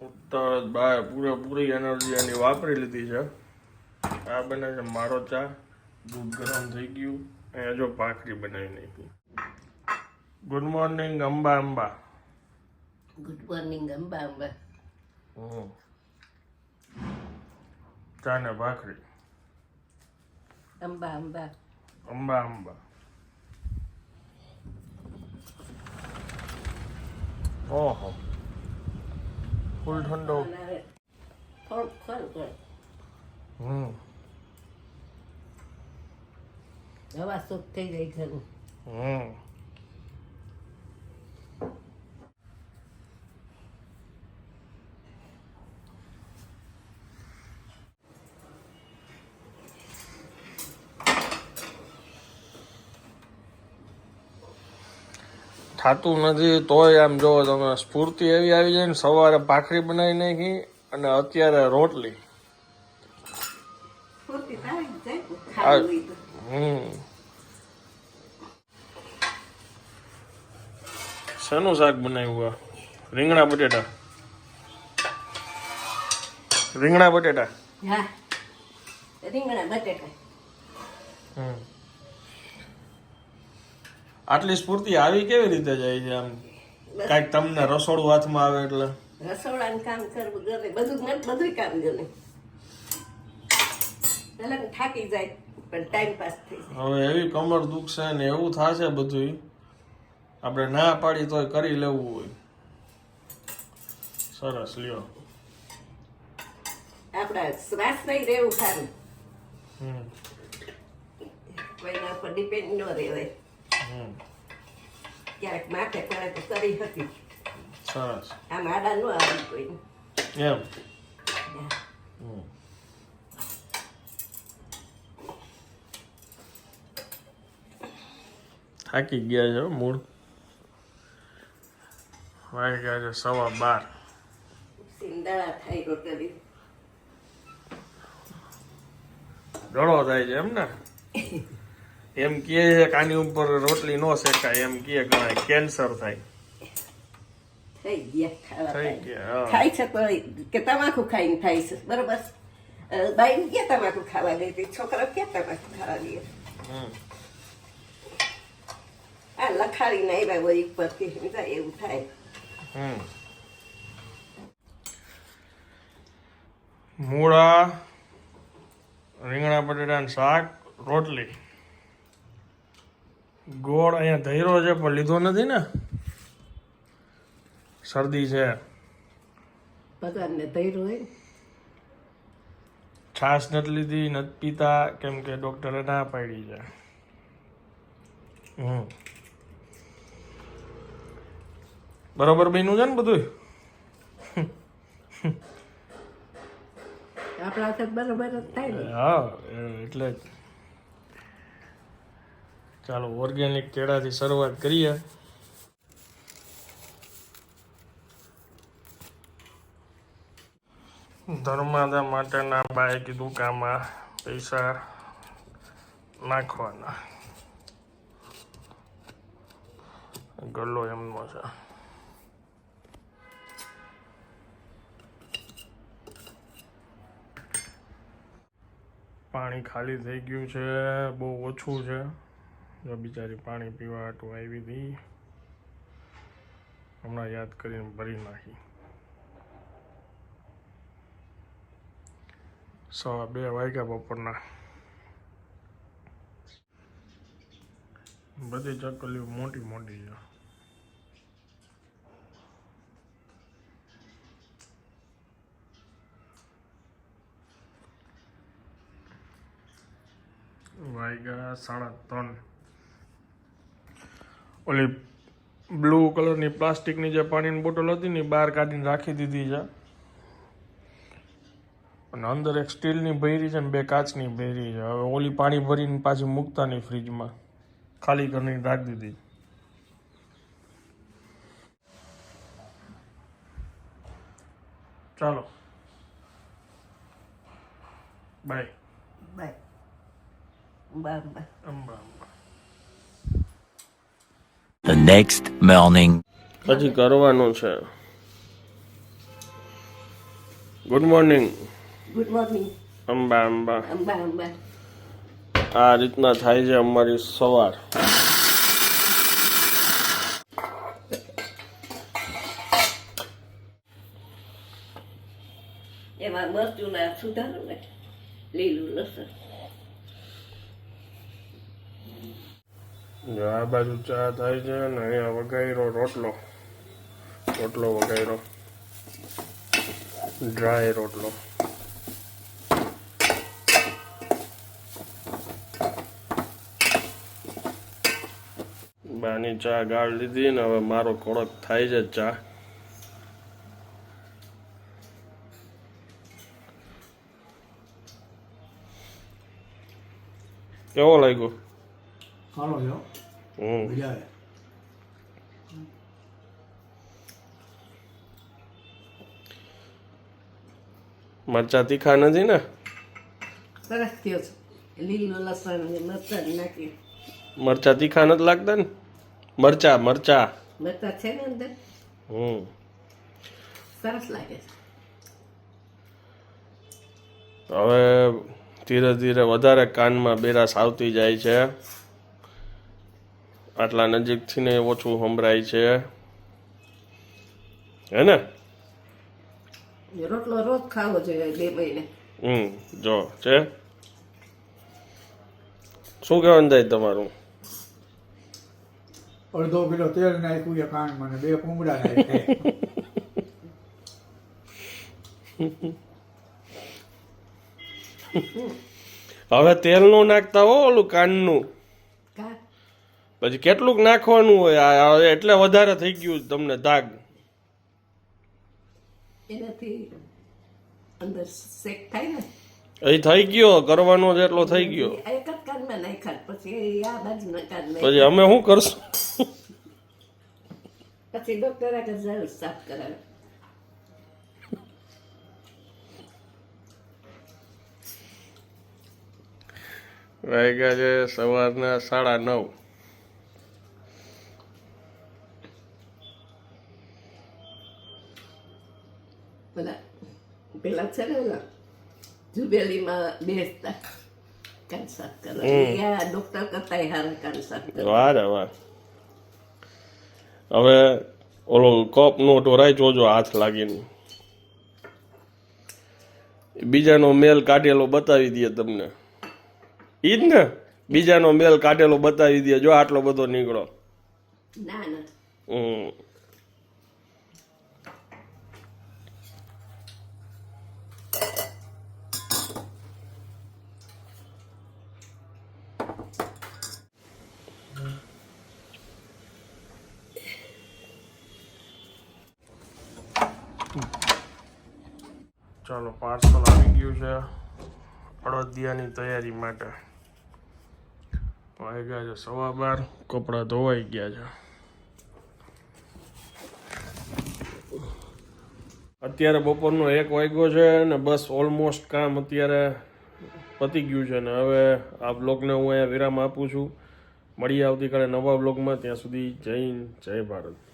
તરત બાય પૂરેપૂરી એનર્જી એની વાપરી લીધી છે. આ બને છે મારો ચા. દૂધ ગરમ થઈ ગયું. અહીંયા જો ભાખરી બનાવી નાખી good morning Amba Amba. Good morning Amba Amba. ચા ને ભાખરી. અંબા અંબા. અંબા અંબા. ઓહો. ફૂલ ઠંડો હમ હવા સુખ થઈ ગઈ ખરું હમ થાતું નથી તોય આમ જો તમે સ્ફૂર્તિ એવી આવી જાય ને સવારે ભાખરી બનાવી નાખી અને અત્યારે રોટલી. હમ. શેનું શાક બનાવ્યું આ? રીંગણા બટેટા. રીંગણા બટેટા? રીંગણા બટેટા. હમ. આટલી સ્ફૂર્તિ આવી કેવી રીતે જાય છે આમ? કાંઈક તમને રસોડું હાથમાં આવે એટલે? રસોડાનું કામ કરવું ગમે. બધું મને બધું કામ ગમે. પેલા ને થાકી જાય પણ ટાઈમ પાસ થઈ હવે એવી કમર દુખશે ને એવું થશે બધું આપણે ના પાડી તોય કરી લેવું હોય. સરસ લ્યો. આપણા શ્વાસ નહીં રહેવું સારું. હમ. કોઈના પર ડિપેન્ડ ન રહેવાય. ક્યારેક માથે પડે તો કરી હતી સરસ આમ આડા ન આવે કોઈને એમ હમ. થાકી ગયા છે હો મૂળ વાગ્યા છે સવા બાર સિંદાળા થાય રોટલી ગળો થાય છે એમ ને એમ કે આની ઉપર રોટલી નો શેકાય. એમ કે ઘણા કેન્સર થાય. થઈ ગયા થઈ ગયા ખાય છે તો કે તમાકુ ખાઈને થાય છે. બરોબર? બાઈ ક્યાં તમાકુ ખાવા ગઈ હતી છોકરા ક્યાં તમાકુ ખાવા ગઈ આ લખાડીને આવ્યા હોય ઉપરથી સમજા એવું થાય. હમ. મૂળા રીંગણા બટેટાનું શાક રોટલી. ગોળ અહીંયા ધૈરો છે પણ લીધો નથી ને. શરદી છે. ભગવાનને હોય છાશ નથી લીધી નથી પીતા કેમ કે ડોક્ટરે ના પાડી છે. હમ. બરોબર બન્યું છે ને બધું આપણા બરોબર થાય હા એટલે જ. ચાલો ઓર્ગેનિક કેળાથી શરૂઆત કરીએ. ધર્માદા માટેના બાએ કીધું કે આમાં પૈસા નાખવાના. ગલ્લો એમનો છે. પાણી ખાલી થઈ ગયું છે, બહુ ઓછું છે. બિચારી પાણી પીવા હાટું આવી હતી, હમણાં યાદ કરીને ભરી નાખી. સવા બે વાગ્યા બપોરના. બધી ચકલીઓ મોટી મોટી છે. વાગ્યા સાડા ત્રણ. ઓલી બ્લુ કલરની પ્લાસ્ટિકની જે પાણીની બોટલ હતી ને બહાર કાઢીને રાખી દીધી છે. અને અંદર એક સ્ટીલની ભૈરી છે ને બે કાચની ભૈરી છે. હવે ઓલી પાણી ભરીને પાછી મૂકતા નહીં ફ્રીજમાં. ખાલી કરીને રાખી દીધી. ચાલો. Bye. Bye. Bye bye. Amba Amba The next morning. હજી કરવાનું છે. Good morning good morning Amba Amba. Amba Amba. આ રીતના થાય છે અમારી સવાર. એમાં મરચું ના સુધારો ને લીલું લસણ. જો આ બાજુ ચા થાય છે ને અહીંયા વઘાયરો રોટલો. રોટલો વઘાયરો. ડ્રાય રોટલો. બાની ચા ગાળ લીધી ને હવે મારો કડક થાય છે ચા. કેવો લાગ્યો? સારો. હમ મજા આવે મરચા તીખા નથી ને? સરસ થયો છે. લીલું લસણ મરચાં નાખી. મરચા તીખા નથી લાગતા ને? મરચા મરચા. મરચાં છે ને અંદર? હમ. સરસ લાગે છે. હવે ધીરે ધીરે વધારે કાનમાં બેરાસ આવતી જાય છે. આટલા નજીકથી ને ઓછું સંભળાય છે. હે ને? રોટલો રોજ ખાવો જોઈએ બે મહિને હમ જો છે? શું કહેવાનું થાય તમારું? અડધો કિલો તેલ નાખ્યું છે કાન મને બે કુમડા નાખ્યા. હવે તેલનું નાખતા હો ઓલું કાનનું. પછી કેટલુંક નાખવાનું હોય? એટલે વધારે થઈ ગયું તમને દાગ. એનાથી અંદર શેક થાય ને? એ થઈ ગયો કરવાનો જ એટલો થઈ ગયો. પછી પછી અમે શું કરશું? પછી ડોક્ટર આગળ જરૂર સાફ કરાવે. વાગ્યા છે સવારના સાડા નવ. પેલા પેલા છે ને ઓલા જુબેલીમાં બેસતા કાન સાફ કરવા ડોક્ટર કરતા હારા સાફ કરવા વાહ હવે ઓલો કપ નો ઢોરાય જોજો હાથ લાગીને બીજાનો મેલ કાઢેલો બતાવી દે તમને ઈ જ ને બીજાનો મેલ કાઢેલો બતાવી દે જો આટલો બધો નીકળો ના ના હમ ચાલો પાર્સલ આવી ગયું છે અડદિયાની તૈયારી માટે. વાગ્યા છે સવા બાર, કપડાં ધોવાઈ ગયા છે. અત્યારે બપોરનો એક વાગ્યો છે અને બસ ઓલમોસ્ટ કામ અત્યારે પતી ગયું છે ને હવે આ બ્લોગને હું અહીંયા વિરામ આપું છું. મળીએ આવતીકાલે નવા બ્લોગમાં ત્યાં સુધી જય જય ભારત.